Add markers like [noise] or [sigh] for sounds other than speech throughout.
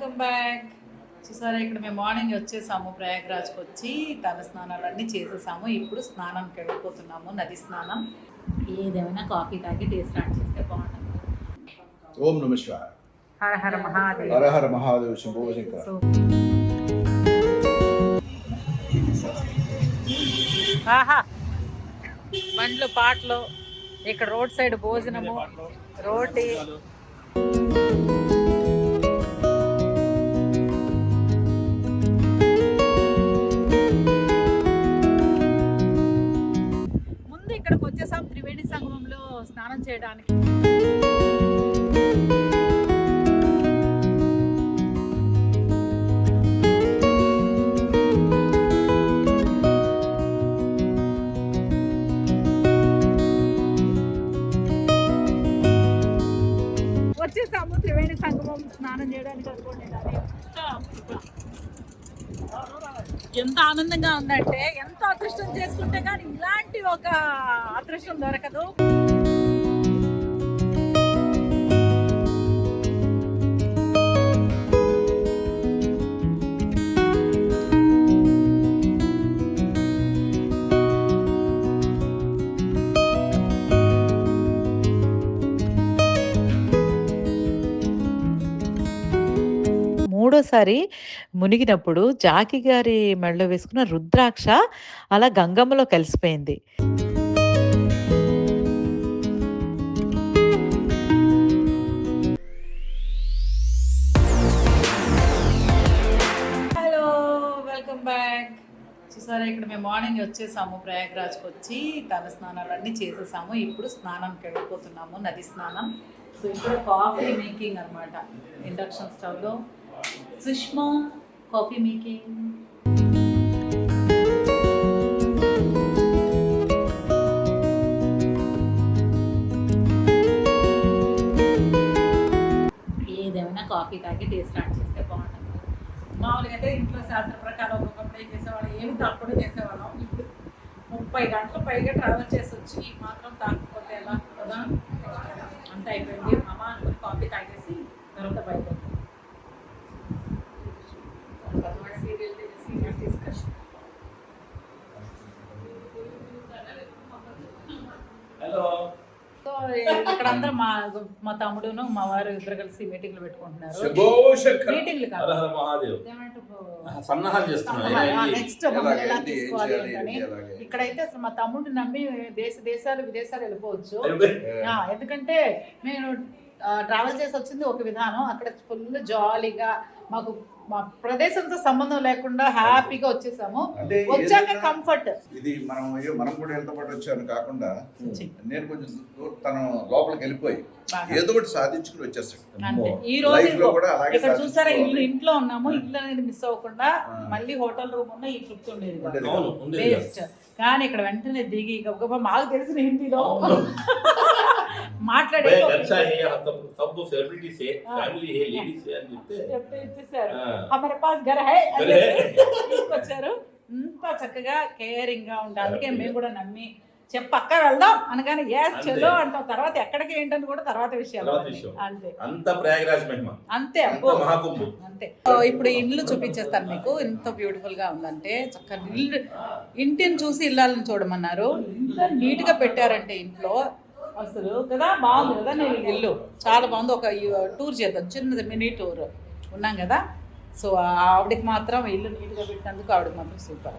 Welcome back. చూసారా ఇక్కడ మేము మార్నింగ్ వచ్చేసాము ప్రయాగ్రాజ్కి వచ్చి తల స్నానాలన్నీ చేసేసాము. ఇప్పుడు స్నానానికి వెళ్ళిపోతున్నాము నది స్నానం. ఏదేమైనా కాఫీ తాగి టీ స్టార్ట్ చేస్తే బాగుంటుంది. ఓం నమ శివాయ. హర హర మహాదేవ్. హర హర మహాదేవ్ శంభో శంకర. ఆహా! బండ్లు పాటలు ఇక్కడ రోడ్ సైడ్ భోజనము రోటీ. ఇక్కడికి వచ్చేసాం త్రివేణి సంగమంలో స్నానం చేయడానికి. వచ్చేసాము త్రివేణి సంగమం స్నానం చేయడానికి అనుకోండి ఎంత ఆనందంగా ఉందంటే ఎంత చేసుకుంటే కానీ ఇలాంటి ఒక అదృష్టం దొరకదు. మూడోసారి మునిగినప్పుడు జాకి గారి మెడలో వేసుకున్న రుద్రాక్ష అలా గంగమ్మలో కలిసిపోయింది. హలో వెల్కమ్ బ్యాక్ చూసారా ఇక్కడ మేము మార్నింగ్ వచ్చేసాము ప్రయాగ్రాజ్కి వచ్చి తన స్నానాలు అన్నీ చేసేసాము. ఇప్పుడు స్నానానికి వెళ్ళిపోతున్నాము నది స్నానం. సో ఇప్పుడు కాఫీ మేకింగ్ అనమాట ఇండక్షన్ స్టవ్లో సుష్మా కాఫీ మేకింగ్. ఏదేమైనా కాఫీ తాగి టీ స్టార్ట్ చేస్తే బాగుంటుంది. మామూలుగా అయితే ఇంట్లో శాస్త్ర ప్రకారం ఒక్కొక్కప్పుడు ఏం చేసేవాళ్ళం. ఏమి తప్పుడు చేసేవాళ్ళం. ఇప్పుడు ముప్పై గంటల పైగా ట్రావెల్ చేసి వచ్చి మాత్రం తాకపోతే ఎలా కదా అంత అయిపోయింది. అమ్మ అనుకుని కాఫీ తాగేసి తర్వాత బయట సీరియస్ డిస్కషన్ హలో సో ఇక్కడ అందరూ మా మా తమ్ముడును మా వారు ఇద్దరు కలిసి మీటింగ్లు పెట్టుకుంటున్నారు. మీటింగ్లు కాదు. సన్నాహాలు చేస్తున్నాం నెక్స్ట్. ఇక్కడైతే అసలు మా తమ్ముడిని నమ్మి దేశ దేశాలు విదేశాలు వెళ్ళిపోవచ్చు. ఆ, ఎందుకంటే నేను ట్రావెల్ చేసి వచ్చింది ఒక విధానం. అక్కడ ఫుల్ జాలీగా మాకు మా ప్రదేశంతో సంబంధం లేకుండా హ్యాపీగా వచ్చేసాము. వచ్చాక కంఫర్ట్ ఇది మనం అయ్యో మనం కూడా ఎంత పాటు వచ్చాను కాకుండా నేను కొంచెం తను లోపలికి వెళ్ళిపోయి ఏదో ఒకటి సాధించుకుని వచ్చేస్తాడు. ఈ రోజు ఇక్కడ చూసారా ఇల్లు. ఇంట్లో ఉన్నాము ఇల్లు అనేది మిస్ అవ్వకుండా. మళ్ళీ హోటల్ రూమ్ ఉన్న ఈ ట్రిప్ ఉండేది కానీ ఇక్కడ వెంటనే దిగి గబగబ మాకు తెలిసిన హిందీలో. మాట్లాడేసారు ఇచ్చేసారు. ఇంత చక్కగా కేరింగ్గా ఉండాలి అందుకే మేము కూడా నమ్మి చెప్ప పక్క వెళ్దాం అనగానే ఎస్. చలో అంటాం తర్వాత ఎక్కడికి ఏంటని కూడా తర్వాత విషయాలు. అంతే. అంత ప్రయాగరాజ్ మహిమ. అంతే అంత ఇప్పుడు ఇల్లు చూపించేస్తాను మీకు. ఎంత బ్యూటిఫుల్గా ఉందంటే చక్కగా ఇల్లు. ఇంటిని చూసి ఇల్లాలని చూడమన్నారు. ఇంత నీట్గా పెట్టారంటే ఇంట్లో. అసలు కదా బాగుంది కదా నేను ఇల్లు. చాలా బాగుంది. ఒక టూర్ చేద్దాం. చిన్నది మినీ టూర్. ఉన్నాం కదా. సో ఆవిడకి మాత్రం ఇల్లు నీట్గా పెట్టినందుకు ఆవిడకి మాత్రం సూపర్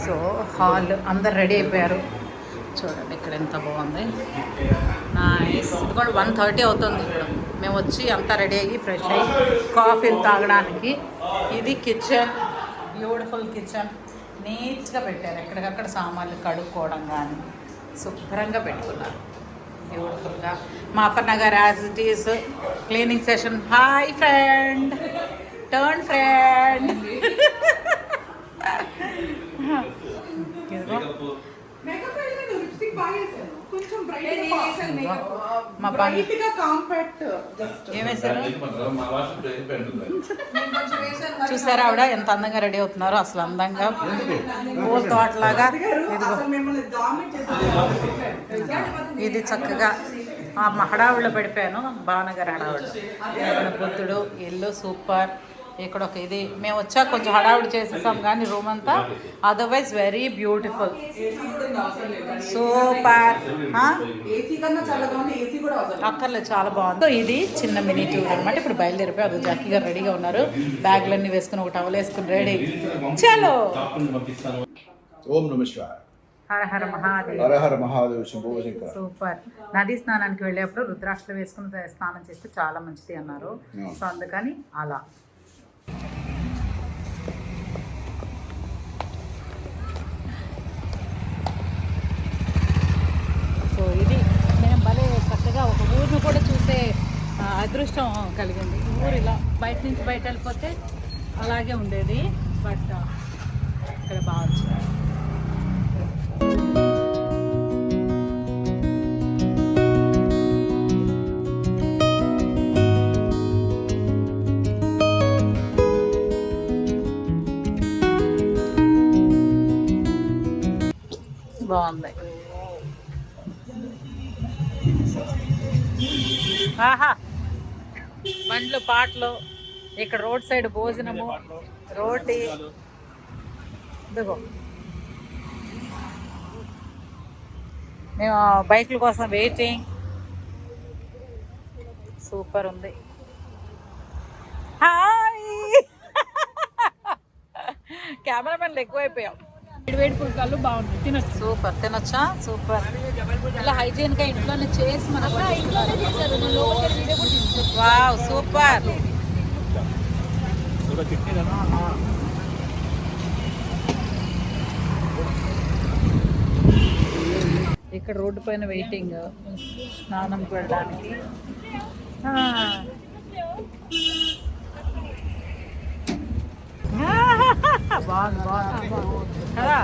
సో హాల్ అందరు రెడీ అయిపోయారు. చూడండి ఇక్కడ ఎంత బాగుంది. నైస్ ఇదిగోండి వన్ థర్టీ అవుతుంది ఇప్పుడు మేము వచ్చి అంతా రెడీ అయ్యి ఫ్రెష్ అయ్యి కాఫీలు తాగడానికి ఇది కిచెన్ బ్యూటిఫుల్ కిచెన్ నీట్గా పెట్టారు. ఎక్కడికక్కడ సామాన్లు కడుక్కోవడం కానీ శుభ్రంగా పెట్టుకున్నారు. బ్యూటిఫుల్గా మా అపర్ణ గారు as it is cleaning session hi friend turn friend మా పని బ్రైట్గా కాంపాక్ట్ జస్ట్ ఏమేశారు మా వాట్సాప్ చూసారా ఆవిడ? ఎంత అందంగా రెడీ అవుతున్నారో అసలు అందంగా. పూల తోటలాగా. ఇది చక్కగా మా హడావుడిలో పడిపోయాను. భావనగర్ ఇక్కడ బుద్ధుడు ఇల్లు సూపర్. ఇక్కడ ఒక ఇది. మేము వచ్చాక కొంచెం హడావుడి చేసేసాం కానీ రూమ్ అంతా. అదర్వైజ్ వెరీ బ్యూటిఫుల్ సూపర్ అక్కర్లేదు చాలా బాగుంది. ఇది చిన్న మినీ టూర్ అనమాట ఇప్పుడు బయలుదేరిపోయి అది జాకీ గారు రెడీగా ఉన్నారు. బ్యాగ్లన్నీ వేసుకుని ఒక టవల్ వేసుకుని రెడీ. చలో! ఓం హర హర మహాదేవ్. హర హర మహాదేవ్ శంభో శంకర. సూపర్. నదీ స్నానానికి వెళ్ళేప్పుడు రుద్రాక్షలు వేసుకుని స్నానం చేస్తే చాలా మంచిది అన్నారు. సో అందుకని అలా. అదృష్టం కలిగింది. ఊరు ఇలా బయట నుంచి బయట వెళ్ళిపోతే అలాగే ఉండేది. బట్ ఇక్కడ బాగా వచ్చింది. బాగుంది. ఆహా! బండ్లు పాటలు ఇక్కడ రోడ్ సైడ్ భోజనము రోటీ. ఇదిగో. మేము బైకుల కోసం వెయిటింగ్. సూపర్ ఉంది. హాయ్! [laughs] కెమెరామెన్లు ఎక్కువైపోయాం. వేడి పుల్కాలు బాగుంటాయి తినచ్చు. సూపర్. తినొచ్చా? సూపర్. ఇలా హైజీన్గా ఇంట్లోనే చేసి తీస్తాను వావ్ సూపర్. ఇక్కడ రోడ్డు పైన వెయిటింగ్ స్నానంకి వెళ్ళడానికి ఆ. బాగుంది బాగుంది కదా?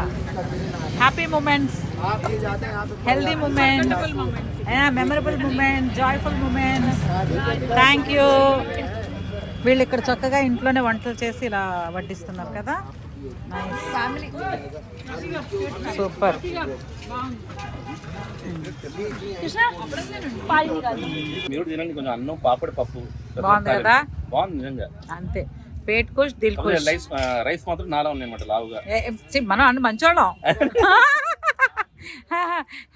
Happy moments healthy moment memorable moment joyful moment thank you వీళ్ళు ఇక్కడ చక్కగా ఇంట్లోనే వంటలు చేసి ఇలా వడ్డిస్తున్నారు కదా? ఫ్యామిలీ సూపర్ మీరు తినండి కొంచెం అన్నం పాపడి పప్పు బాగుంది కదా? బాగుంది నిజంగా. అంతే. పేట్ కుష్ దిల్ కుష్. రైస్ రైస్ మాత్రం నాలా ఉన్నాయన్నమాట లావుగా. మనం అన్ని మంచోళ్ళం. [laughs]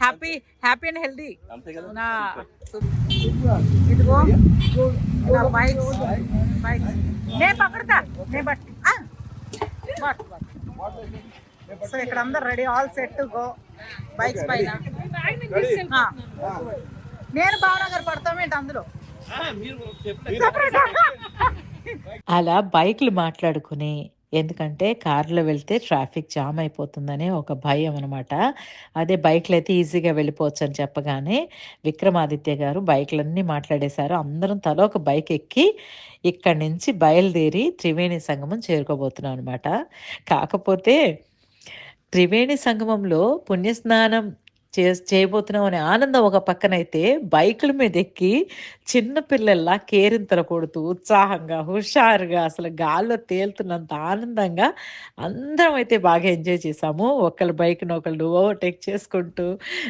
Happy happy and healthy. నా ఇదిగో నా బైక్స్ బైక్స్. నే పకడతా నే బట్ ఆ, బట్ బట్. సో ఇక్కడ అందరు ready all set to go. Bikes పైన. నేను భావనగర్ పడతామేంటి అందులో? [laughs] అలా బైక్లు మాట్లాడుకుని ఎందుకంటే కారులో వెళ్తే ట్రాఫిక్ జామ్ అయిపోతుందనే ఒక భయం అనమాట అదే బైక్లు అయితే ఈజీగా వెళ్ళిపోవచ్చు అని చెప్పగానే విక్రమాదిత్య గారు బైక్లన్నీ మాట్లాడేశారు. అందరం తల ఒక బైక్ ఎక్కి ఇక్కడి నుంచి బయలుదేరి త్రివేణి సంగమం చేరుకోబోతున్నాం అనమాట కాకపోతే త్రివేణి సంగమంలో పుణ్యస్నానం చే చేయబోతున్నాం అనే ఆనందం ఒక పక్కనైతే బైకుల మీద ఎక్కి చిన్నపిల్లల్లా కేరింతలు కొడుతూ ఉత్సాహంగా హుషారుగా అసలు గాల్లో తేలుతున్నంత ఆనందంగా అందరం అయితే బాగా ఎంజాయ్ చేసాము. ఒకళ్ళు బైక్ను ఒకళ్ళు ఓవర్టేక్ చేసుకుంటూ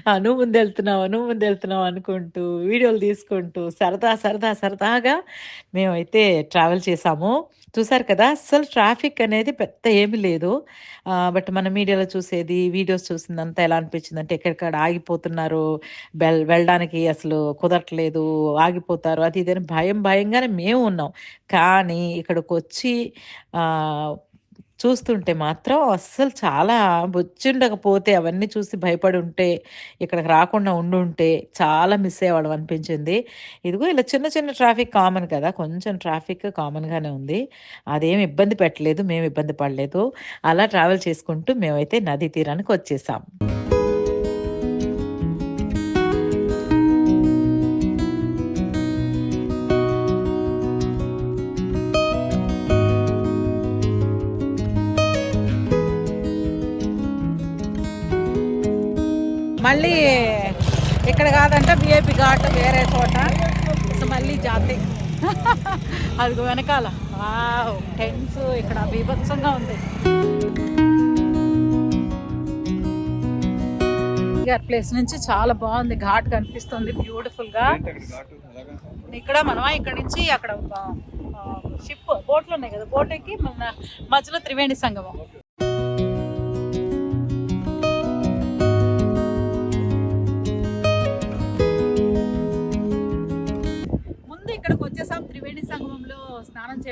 "ఆ, నువ్వు ముందు వెళ్తున్నావు నువ్వు ముందెళ్తున్నావు అనుకుంటూ వీడియోలు తీసుకుంటూ సరదా సరదా సరదాగా మేమైతే ట్రావెల్ చేసాము. చూసారు కదా అసలు ట్రాఫిక్ అనేది పెద్ద ఏమీ లేదు. బట్ మన మీడియాలో చూసేది వీడియోస్ చూసిందంతా ఎలా అనిపించిందంటే అంటే అక్కడ ఆగిపోతున్నారు. వెల్ వెళ్ళడానికి అసలు కుదరట్లేదు ఆగిపోతారు. అది ఇదని భయం భయంగానే మేము ఉన్నాం. కానీ ఇక్కడికి వచ్చి చూస్తుంటే మాత్రం అస్సలు చాలా బొచ్చుండకపోతే అవన్నీ చూసి భయపడి ఉంటే ఇక్కడికి రాకుండా ఉండి ఉంటే చాలా మిస్ అయ్యేవాళ్ళం అనిపించింది. ఇదిగో ఇలా చిన్న చిన్న ట్రాఫిక్ కామన్ కదా కొంచెం ట్రాఫిక్ కామన్గానే ఉంది. అదేం ఇబ్బంది పెట్టలేదు మేము ఇబ్బంది పడలేదు. అలా ట్రావెల్ చేసుకుంటూ మేమైతే నదీ తీరానికి వచ్చేసాం. మళ్ళీ ఇక్కడ కాదంట విఐపి ఘాట్ వేరే చోట. సో మళ్ళీ జాతి. అది వెనకాల. వావ్ టెన్స్ ఇక్కడ బీభత్సంగా ఉంది. గారి ప్లేస్ నుంచి చాలా బాగుంది. ఘాట్ కనిపిస్తుంది బ్యూటిఫుల్గా ఇక్కడ మనం ఇక్కడ నుంచి అక్కడ షిప్ బోట్లు ఉన్నాయి కదా. బోట్ ఎక్కి మన మధ్యలో త్రివేణి సంగమం.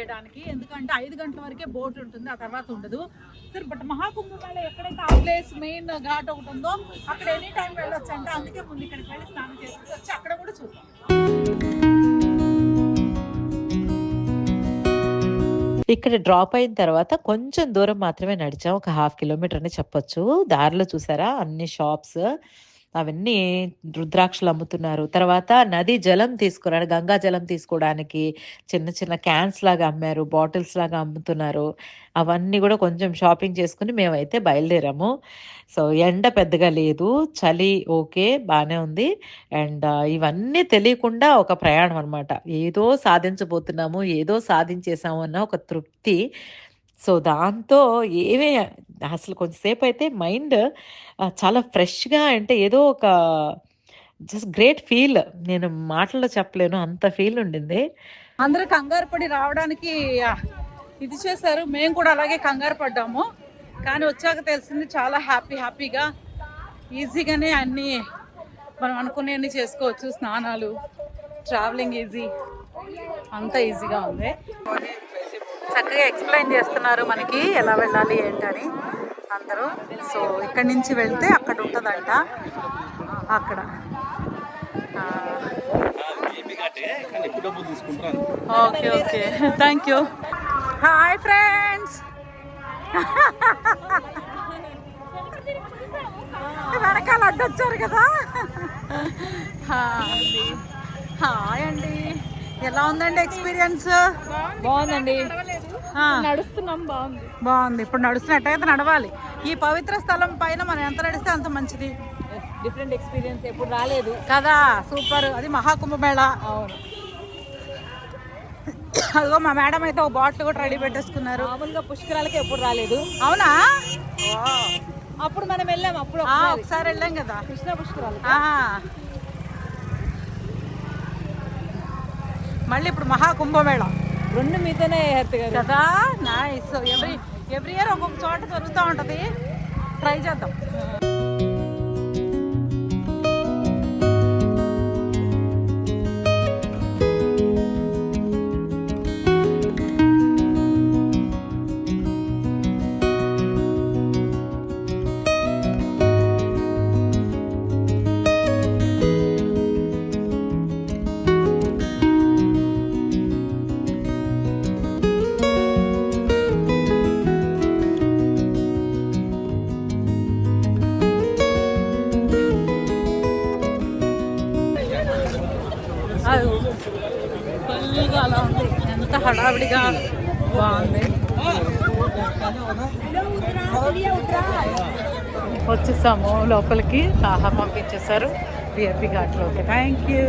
చేయడానికి. ఎందుకంటే ఐదు గంటల వరకే బోట్ ఉంటుంది ఆ తర్వాత ఉండదు. సరే బట్ మహాకుంభమేళ ఎక్కడైతే ఆ ప్లేస్ మెయిన్ ఘాట్ ఒకటి ఉందో అక్కడ ఎనీ టైం వెళ్ళొచ్చు అంటే అందుకే ముందు ఇక్కడికి వెళ్ళి స్నానం చేసి వచ్చి అక్కడ కూడా చూద్దాం. ఇక్కడ డ్రాప్ అయిన తర్వాత కొంచెం దూరం మాత్రమే నడిచాం. ఒక హాఫ్ కిలోమీటర్ అని చెప్పొచ్చు. దారిలో చూసారా? అన్ని షాప్స్ అవన్నీ రుద్రాక్షలు అమ్ముతున్నారు. తర్వాత నది జలం తీసుకురాడు గంగా జలం తీసుకోవడానికి చిన్న చిన్న క్యాన్స్ లాగా అమ్మారు బాటిల్స్ లాగా అమ్ముతున్నారు. అవన్నీ కూడా కొంచెం షాపింగ్ చేసుకుని మేమైతే బయలుదేరాము. సో ఎండ పెద్దగా లేదు చలి ఓకే బాగానే ఉంది. అండ్ ఇవన్నీ తెలియకుండా ఒక ప్రయాణం అనమాట ఏదో సాధించబోతున్నాము ఏదో సాధించేసాము అన్న ఒక తృప్తి. సో దాంతో ఏమే అసలు కొంచెంసేపు అయితే మైండ్ చాలా ఫ్రెష్గా అంటే ఏదో ఒక జస్ట్ గ్రేట్ ఫీల్. నేను మాటల్లో చెప్పలేను అంత ఫీల్ ఉండింది. అందరూ కంగారు పడి రావడానికి ఇది చేశారు. మేము కూడా అలాగే కంగారు పడ్డాము. కానీ వచ్చాక తెలిసింది చాలా హ్యాపీ హ్యాపీగా ఈజీగానే అన్నీ మనం అనుకునేవన్నీ చేసుకోవచ్చు. స్నానాలు ట్రావెలింగ్ ఈజీ అంత ఈజీగా ఉంది. చక్కగా ఎక్స్ప్లెయిన్ చేస్తున్నారు మనకి ఎలా వెళ్ళాలి ఏంటని అందరూ. సో ఇక్కడి నుంచి వెళ్తే అక్కడ ఉంటుందంట. అక్కడ. Okay okay. Thank you hi friends వెనకాల అడ్డొచ్చారు కదా. హాయ్ అండి. ఎలా ఉందండి ఎక్స్పీరియన్స్ బాగుందండి. నడుస్తున్నాం బాగుంది. బాగుంది. ఇప్పుడు నడుస్తున్నట్టయితే నడవాలి. ఈ పవిత్ర స్థలం పైన మనం ఎంత నడిస్తే అంత మంచిది. డిఫరెంట్ ఎక్స్పీరియన్స్ ఎప్పుడు రాలేదు. కదా సూపర్. అది మహాకుంభమేళ. అవును. అదిగో మా మేడం అయితే ఒక బాటిల్ కూడా రెడీ పెట్టేసుకున్నారు. మామూలుగా పుష్కరాలకి ఎప్పుడు రాలేదు. అవునా? అప్పుడు మనం వెళ్ళాం అప్పుడు ఒకసారి. వెళ్ళాం కదా. కృష్ణ పుష్కరాలు ఆ. మళ్ళీ ఇప్పుడు మహాకుంభమేళ. రెండు మీతోనే హెర్త్ కదా? నైస్ ఎవ్రీ ఎవ్రీ ఇయర్ ఒక్కొక్క చోట దొరుకుతూ ఉంటుంది. ట్రై చేద్దాం. ఫుల్గా అలా ఉంది. ఎంత హడావిడిగా బాగుంది. వచ్చేసాము లోపలికి ఆహా పంపించేశారు. విఐపి ఘాట్లోకి. థ్యాంక్ యూ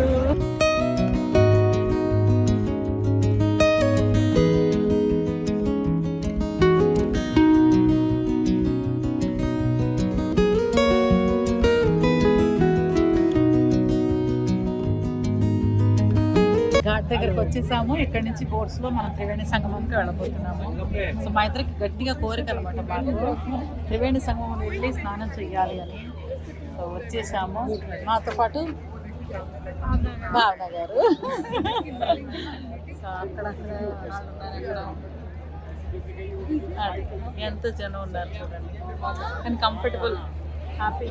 వచ్చేసాము. ఇక్కడ నుంచి బోట్స్లో మనం త్రివేణి సంగమంకి వెళ్ళబోతున్నాము. సో మా ఇద్దరికి గట్టిగా కోరిక అనమాట మాకు. త్రివేణి సంగమం వెళ్ళి స్నానం చేయాలి అని. సో వచ్చేసాము. మాతో పాటు భావన గారు సో అక్కడక్కడ అక్కడ ఎంత జనం ఉన్నారు చూడండి. కానీ కంఫర్టబుల్ హ్యాపీ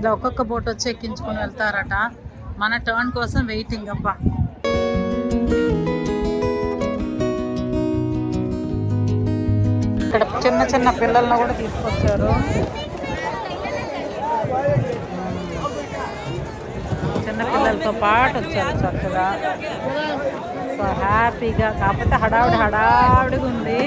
ఇలా ఒక్కొక్క బోట్ వచ్చి ఎక్కించుకొని వెళ్తారట. మన టర్న్ కోసం వెయిటింగ్ అబ్బా. ఇక్కడ చిన్న చిన్న పిల్లలను కూడా తీసుకొచ్చారు. చిన్న పిల్లలతో పాటు వచ్చారు చక్కగా. సో హ్యాపీగా కాకపోతే హడావిడి హడావిడిగా ఉంది.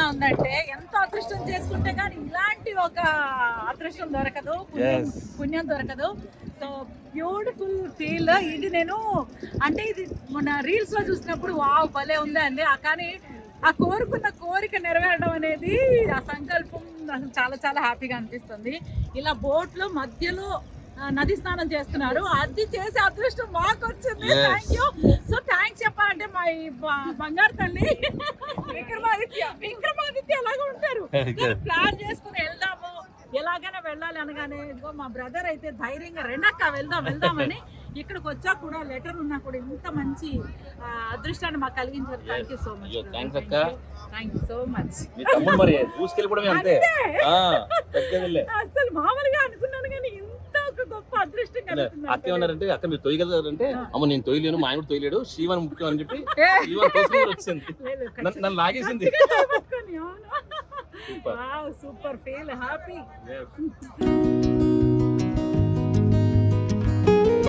ఆనందంగా ఉందంటే ఎంత అదృష్టం చేసుకుంటే కానీ ఇలాంటి ఒక అదృష్టం దొరకదు పుణ్యం పుణ్యం దొరకదు. సో బ్యూటిఫుల్ ఫీల్ ఇది నేను అంటే ఇది మన రీల్స్లో చూసినప్పుడు వావ్ భలే ఉంది అండి. కానీ ఆ కోరుకున్న కోరిక నెరవేరడం అనేది ఆ సంకల్పం నాకు చాలా చాలా హ్యాపీగా అనిపిస్తుంది. ఇలా బోట్లో మధ్యలో నది స్నానం చేస్తున్నారు. అది చేసే అదృష్టం మాకు వచ్చింది థ్యాంక్ యూ సో థ్యాంక్స్ చెప్పాలంటే మా బంగారు తల్లి [laughs] విక్రమాదిత్య. విక్రమాదిత్య ఎలాగ ఉంటారు. ప్లాన్ చేసుకుని వెళ్దాము. ఎలాగైనా వెళ్ళాలి అనగానే ఇదిగో మా బ్రదర్ అయితే ధైర్యంగా రెండక్క వెళ్దాం వెళ్దామని ఇక్కడికి వచ్చా కూడా లెటర్ ఉన్నా కూడా ఇంత మంచి అదృష్టాన్ని మాకు కలిగించారు. Thank you so much thanks అక్క. థ్యాంక్ యూ సో మచ్ మరి చూసుకెళ్ళిపోవడమే అంతే. [laughs] అసలు మామూలుగా అనుకున్నాను కానీ ఒక గొప్ప అదృష్టం కలుగుతుంది అక్క ఏమన్నారంటే అక్క మీరు తొయ్యగలరంటే అమ్మ నేను తొయ్యలేను మా ఆయన కూడా తొయ్యలేడు శివన్ ముఖ్యం అని చెప్పి తోసుకొని వచ్చింది. నన్ను లాగేసింది. సూపర్. Feel happy.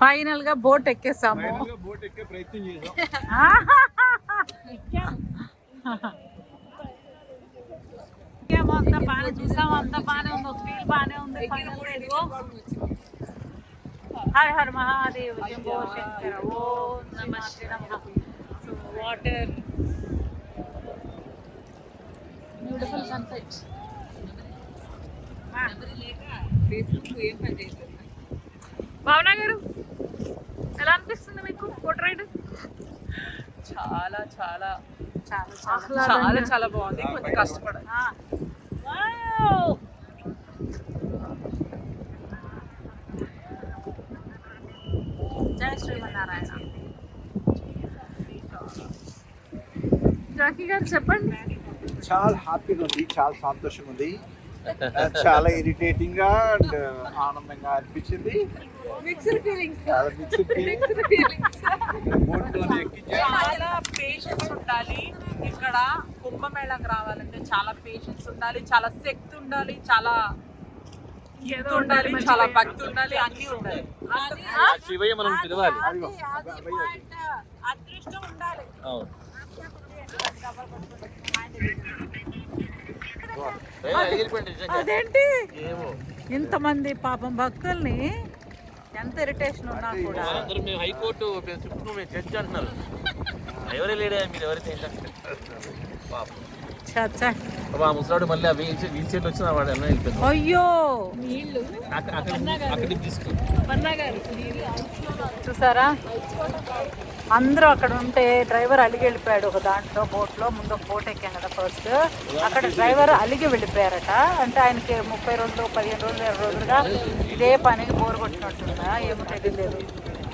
ఫైనల్గా బోట్ ఎక్కేసాము. బోట్ ఎక్కే ప్రయత్నం చేసాం. అంతా బాగానే చూసాము అంతా బాగానే ఉంది. ఒక ఫీల్ బాగానే ఉంది. ఫైనల్గా ఇదిగో. హర్ హర్ మహాదేవ్ శంభో శంకర ఓం నమ సో వాటర్ బ్యూటిఫుల్ సన్సెట్ భావన గారు ఎలా అనిపిస్తుంది మీకు బోట్ రైడ్? చాలా చాలా. చాలా చాలా. చాలా బాగుంది. కొంచెం కష్టపడాలి. జై శ్రీమన్నారాయణ జాకీ గారు చెప్పండి. చాలా హ్యాపీగా ఉంది చాలా సంతోషంగా ఉంది. చాలా ఇరిటేటింగ్గా అండ్ ఆనందంగా అనిపించింది. మిక్స్డ్ ఫీలింగ్స్ చాలా మిక్స్డ్ ఎక్కించాం. చాలా పేషెన్స్ ఉండాలి. ఇక్కడ కుంభమేళకు రావాలంటే చాలా పేషెన్స్ ఉండాలి చాలా శక్తి ఉండాలి చాలా ఏదో ఉండాలి చాలా భక్తి ఉండాలి అన్ని ఉండాలి. శివయ్య మనం పిలవాలి. అదృష్టం ఉండాలి. అవును. అదేంటి? ఇంతమంది పాపం భక్తుల్ని ఎంత ఇరిటేషన్ ఉన్నా కూడా. అందరూ మేము హైకోర్టు చుట్టూ మేము జడ్జి అంటున్నారు. ఎవరే లేడే మీరు ఎవరైతే పాపం. మా ముసలాడు మళ్ళీ ఆ వీల్ వీల్ చైర్లు వచ్చిన వాడు అన్న వెళ్ళిపోయింది అయ్యో! అక్కడికి తీసుకు చూసారా? అందరూ అక్కడ ఉంటే డ్రైవర్ అలిగి వెళ్ళిపోయాడు ఒక దాంట్లో బోట్లో. ముందు ఒక బోట్ ఎక్కాం కదా ఫస్ట్ అక్కడ డ్రైవర్ అలిగి వెళ్ళిపోయారట. అంటే ఆయనకి ముప్పై రోజులు పదిహేను రోజులు ఇరవై రోజులుగా ఇదే పనికి బోర్ కొట్టినట్టుందా? ఏమో తెలియలేదు.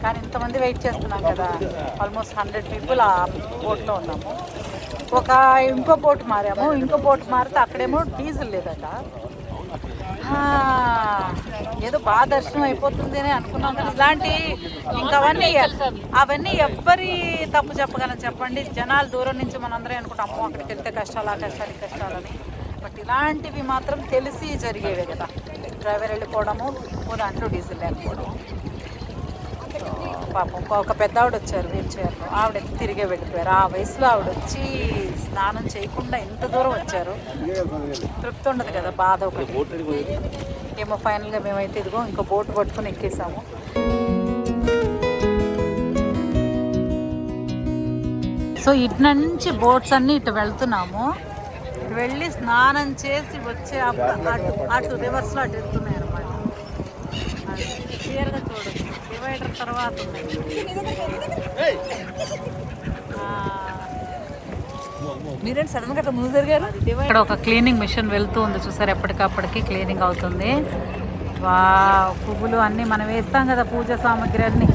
కానీ ఇంతమంది వెయిట్ చేస్తున్నాం కదా. ఆల్మోస్ట్ హండ్రెడ్ పీపుల్ ఆ బోట్లో ఉన్నాము. ఒక ఇంకో బోట్ మారాము. ఇంకో బోట్ మారితే అక్కడేమో డీజిల్ లేదట. ఏదో బాగా దర్శనం అయిపోతుంది అని అనుకున్నాం కానీ ఇలాంటి ఇంకా అవన్నీ అవన్నీ ఎవ్వరి తప్పు చెప్పగలను చెప్పండి. జనాలు దూరం నుంచి మనందరం అనుకుంటాం అమ్మో అక్కడికి వెళ్తే కష్టాలు ఆ కష్టాలు కష్టాలని. బట్ ఇలాంటివి మాత్రం తెలిసి జరిగేవే కదా. డ్రైవర్ వెళ్ళిపోవడము ఓ దాంట్లో డీజిల్ లేకపోవడము. పాపం ఒక పెద్ద ఆవిడ వచ్చారు వీల్ చైర్లో ఆవిడ తిరిగే వెళ్ళిపోయారు. ఆ వయసులో ఆవిడ వచ్చి స్నానం చేయకుండా ఎంత దూరం వచ్చారు. తృప్తి ఉండదు కదా బాధ ఒకటి. ఏమో ఫైనల్గా మేమైతే ఇదిగో ఇంకో బోట్ పట్టుకుని ఎక్కేసాము. సో ఇటు నుంచి బోట్స్ అన్ని ఇటు వెళ్తున్నాము. వెళ్ళి స్నానం చేసి వచ్చే అప్పుడు అటు అటు రివర్స్లో అటు వెళ్తున్నాయి అనమాట క్లియర్గా చూడొచ్చు. డివైడర్ తర్వాత మీరేంటి సడన్గా ముందు జరిగారు? ఇక్కడ ఒక క్లీనింగ్ మిషన్ వెళ్తూ ఉంది చూసారు? ఎప్పటికప్పటికి క్లీనింగ్ అవుతుంది. వా పువ్వులు అన్నీ మనం వేస్తాం కదా పూజ సామాగ్రి అన్నీ.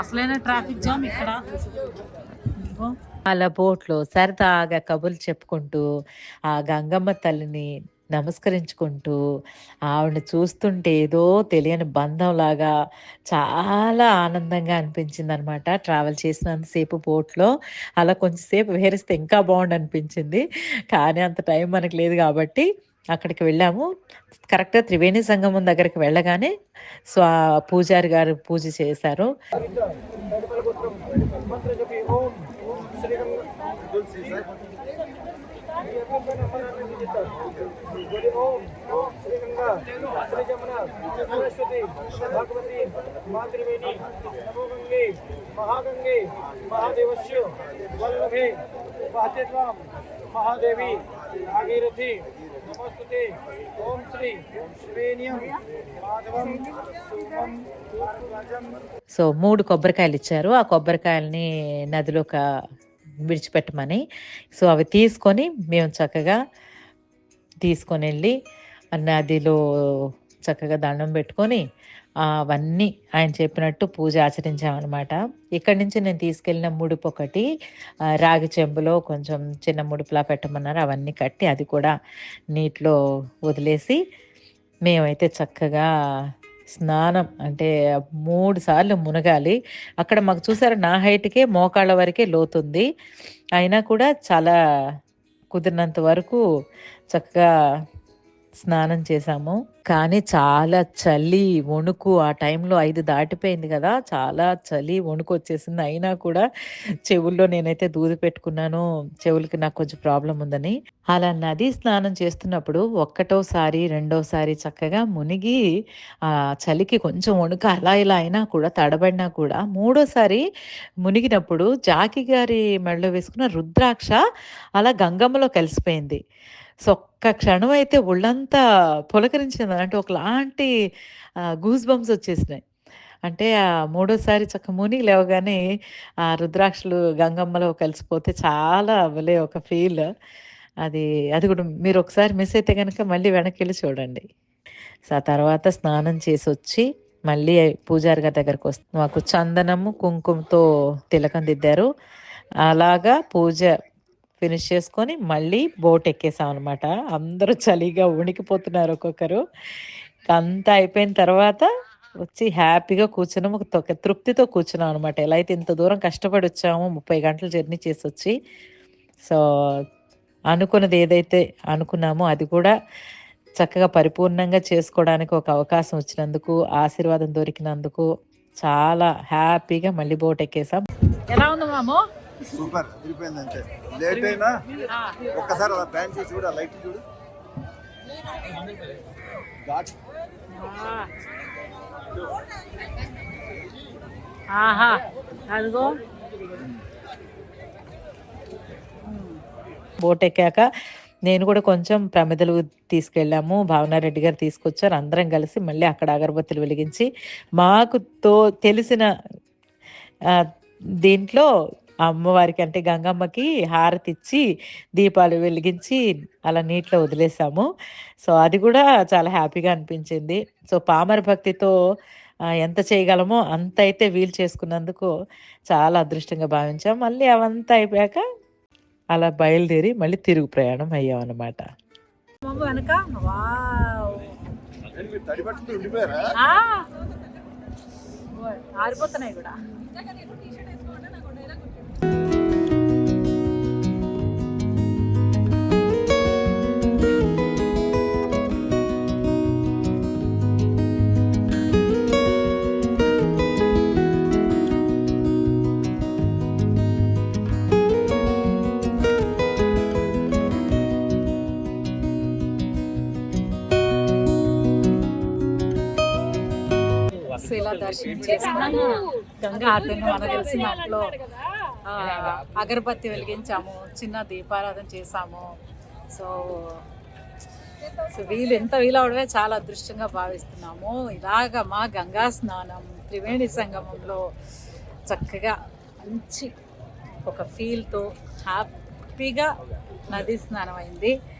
అసలైన ట్రాఫిక్ జామ్ ఇక్కడ. అలా బోట్లో సరదాగా కబుర్లు చెప్పుకుంటూ ఆ గంగమ్మ తల్లిని నమస్కరించుకుంటూ ఆవిడని చూస్తుంటే ఏదో తెలియని బంధంలాగా చాలా ఆనందంగా అనిపించింది అనమాట ట్రావెల్ చేసినంతసేపు బోట్లో అలా కొంచెంసేపు విహరిస్తే ఇంకా బాగుండి అనిపించింది కానీ అంత టైం మనకు లేదు కాబట్టి అక్కడికి వెళ్ళాము కరెక్ట్గా త్రివేణి సంగమం దగ్గరికి వెళ్ళగానే స్వా పూజారి గారు పూజ చేశారు మహాగంగే మహాదేవస్య వల్లభే మహాదేవి భాగీరథి నమస్తుతే. ఓం శ్రీ శ్రీవేణ్యం మాధవం శుభం సో మూడు కొబ్బరికాయలు ఇచ్చారు. ఆ కొబ్బరికాయలని నదిలోకి విడిచిపెట్టమని. సో అవి తీసుకొని మేము చక్కగా తీసుకొని వెళ్ళి ఆ నదిలో చక్కగా దండం పెట్టుకొని అవన్నీ ఆయన చెప్పినట్టు పూజ ఆచరించామన్నమాట. ఇక్కడి నుంచి నేను తీసుకెళ్ళిన ముడుపు ఒకటి రాగి చెంబులో కొంచెం చిన్న ముడుపులా పెట్టమన్నారు. అవన్నీ కట్టి అది కూడా నీటిలో వదిలేసి మేమైతే చక్కగా స్నానం అంటే మూడు సార్లు మునగాలి. అక్కడ మాకు చూసారా నా హైట్కే మోకాళ్ళ వరకే లోతుంది. అయినా కూడా చాలా కుదిరినంత వరకు చక్కగా స్నానం చేశాము. కానీ చాలా చలి వణుకు ఆ టైంలో ఐదు దాటిపోయింది కదా. చాలా చలి వణుకు వచ్చేసింది. అయినా కూడా చెవుల్లో నేనైతే దూది పెట్టుకున్నాను. చెవులకి నాకు కొంచెం ప్రాబ్లం ఉందని. అలా నది స్నానం చేస్తున్నప్పుడు ఒక్కటోసారి రెండోసారి చక్కగా మునిగి ఆ చలికి కొంచెం వణుక అలా ఇలా అయినా కూడా తడబడినా కూడా మూడోసారి మునిగినప్పుడు జాకి గారి మెడలో వేసుకున్న రుద్రాక్ష అలా గంగమ్మలో కలిసిపోయింది. సో ఒక్క క్షణం అయితే ఒళ్ళంతా పులకరించింది. అంటే ఒకలాంటి గూస్ బంప్స్ వచ్చేసినాయి. అంటే ఆ మూడోసారి చక్క ముని లేవగానే ఆ రుద్రాక్షలు గంగమ్మలో కలిసిపోతే చాలా భలే ఒక ఫీల్. అది అది కూడా మీరు ఒకసారి మిస్ అయితే కనుక మళ్ళీ వెనక్కి వెళ్ళి చూడండి. సో ఆ తర్వాత స్నానం చేసి వచ్చి మళ్ళీ పూజారి గారి దగ్గరకు వస్తుంది మాకు చందనము కుంకుమతో తిలకం దిద్దారు. అలాగా పూజ ఫినిష్ చేసుకొని మళ్ళీ బోట్ ఎక్కేసాం అనమాట అందరూ చలిగా ఉణికిపోతున్నారు ఒక్కొక్కరు. అంతా అయిపోయిన తర్వాత వచ్చి హ్యాపీగా కూర్చున్నాం. ఒక తృప్తితో కూర్చున్నాం అనమాట ఎలా అయితే ఇంత దూరం కష్టపడి వచ్చామో ముప్పై గంటలు జర్నీ చేసి వచ్చి. సో అనుకున్నది ఏదైతే అనుకున్నామో అది కూడా చక్కగా పరిపూర్ణంగా చేసుకోవడానికి ఒక అవకాశం వచ్చినందుకు ఆశీర్వాదం దొరికినందుకు చాలా హ్యాపీగా మళ్ళీ బోట్ ఎక్కేసాం. ఎలా ఉంది మామో? సూపర్ అదిరిపోయింది అంతే. లేట్ అయినా ఒక్కసారి అలా ప్యాన్ చేసి చూడు ఆ లైట్ చూడు. ఘాట్ ఆహా అదిగో. బోట్ ఎక్కాక నేను కూడా కొంచెం ప్రమిదలు తీసుకెళ్ళాము. భావనారెడ్డి గారు తీసుకొచ్చారు. అందరం కలిసి మళ్ళీ అక్కడ అగరబత్తులు వెలిగించి మాకు తో తెలిసిన దీంట్లో అమ్మవారికి అంటే గంగమ్మకి హారతి ఇచ్చి దీపాలు వెలిగించి అలా నీటిలో వదిలేసాము. సో అది కూడా చాలా హ్యాపీగా అనిపించింది. సో పామర భక్తితో ఎంత చేయగలమో అంత అయితే వీలు చేసుకున్నందుకు చాలా అదృష్టంగా భావించాం. మళ్ళీ అవంతా అయిపోయాక అలా బయలుదేరి మళ్ళీ తిరుగు ప్రయాణం అయ్యాం అనమాట మామ వెనక? దర్శనం చేసుకున్నాము గంగా ఆర్తిని మనకు తెలిసిన దాంట్లో అగరబత్తి వెలిగించాము చిన్న దీపారాధన చేసాము సో సో వీలు ఎంత వీలవడమే చాలా అదృష్టంగా భావిస్తున్నాము. ఇలాగ మా గంగా స్నానం త్రివేణి సంగమంలో చక్కగా మంచి ఒక ఫీల్తో హ్యాపీగా నది స్నానం అయింది